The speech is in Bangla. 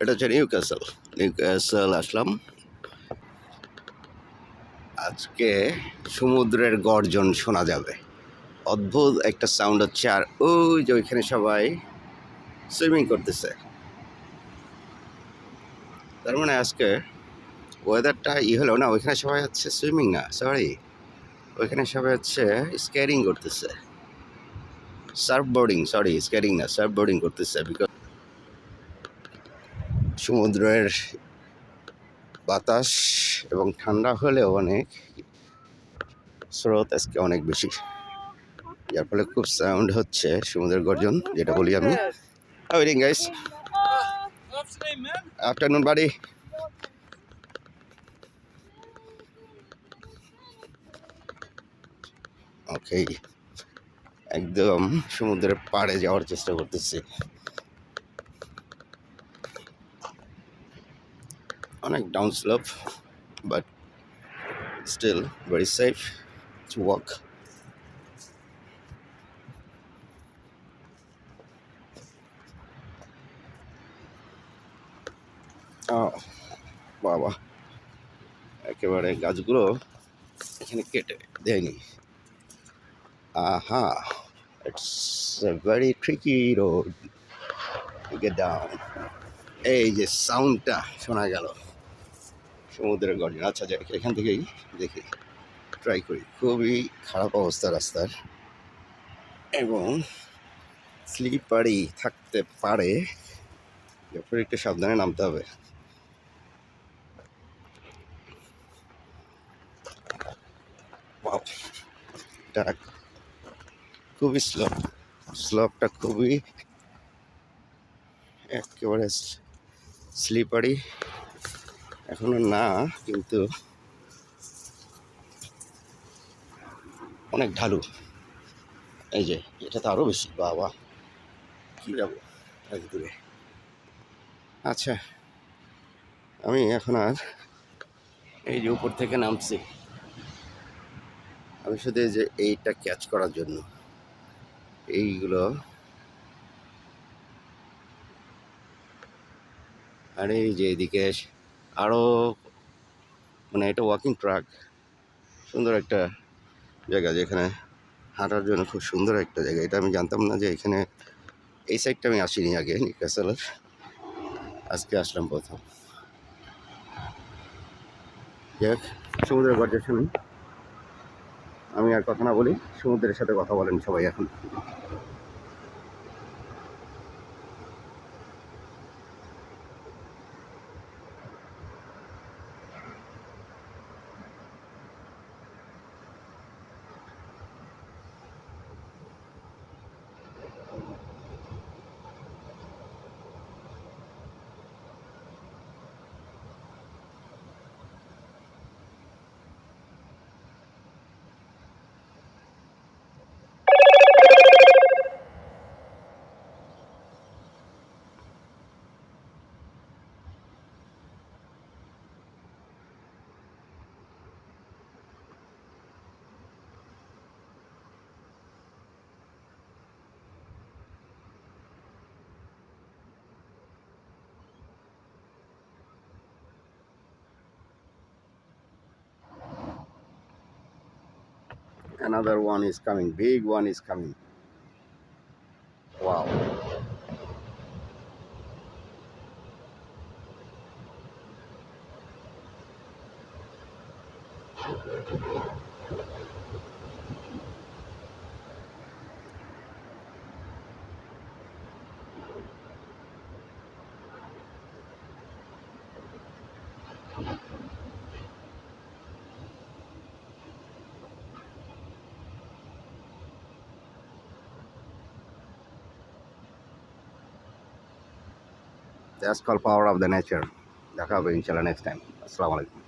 এটা হচ্ছে নিউ ক্যাসেল নিউ ক্যাসেল আসলাম। আজকে সমুদ্রের গর্জন শোনা যাবে। অদ্ভুত একটা সাউন্ড হচ্ছে, আর ওই যে ওইখানে সবাই সুইমিং করতেছে। তার মানে আজকে ওয়েদারটা ই হলো না, ওইখানে সবাই হচ্ছে সুইমিং না সরি ওইখানে সবাই হচ্ছে স্কেটিং করতেছে। সার্ফ বোর্ডিং সরি স্কেটিং না সার্ফ বোর্ডিং করতেছে বিকজ সমুদ্রের বাতাস এবং ঠান্ডা হলেও অনেক স্রোত আজকে অনেক বেশি। যার ফলে খুব সাউন্ড হচ্ছে সমুদ্রের গর্জন, যেটা বলি আমি। গাইস আফটারনুন বাড়ি ওকে একদম সমুদ্রের পাড়ে যাওয়ার চেষ্টা করতেছি। অনেক down slope but still very safe to walk বাবা, একেবারে গাছগুলো এখানে কেটে দেয়নি। আহা it's a very tricky road get down এই যে সাউন্ডটা শোনা গেল। সমুদ্রের গর্জন। আচ্ছা যাই এখান থেকেই দেখি ট্রাই করি। খুবই খারাপ অবস্থা রাস্তার। এবং স্লিপারি থাকতে পারে, যখন একটু সাবধানে নামতে হবে. খুবই স্লোপ স্লপটা খুবই একেবারে স্লিপারি এখনও না, কিন্তু অনেক ঢালু। এই যে, এটা তো আরও বেশি, বাবা। কী যাব এক দূরে আচ্ছা আমি এখন আর এই যে উপর থেকে নামছি। আমি শুধু যে এইটা ক্যাচ করার জন্য। এইগুলো। আর, এই যে এদিকে আরও মানে এটা ওয়াকিং ট্রাক সুন্দর একটা জায়গা যেখানে হাঁটার জন্য খুব সুন্দর একটা জায়গা। এটা আমি জানতাম না যে এখানে এই সাইডটা আমি আসিনি আগে নিকাসালের আজকে আসলাম প্রথম। যাক, সমুদ্রের গর্জা শুনুন। আমি আর কথা না বলি, সমুদ্রের সাথে কথা বলেন সবাই এখন। Another one is coming big one is coming. Wow that's called power of the nature দেখা হবে ইনশাল্লাহ নেক্সট টাইম আসসালামু আলাইকুম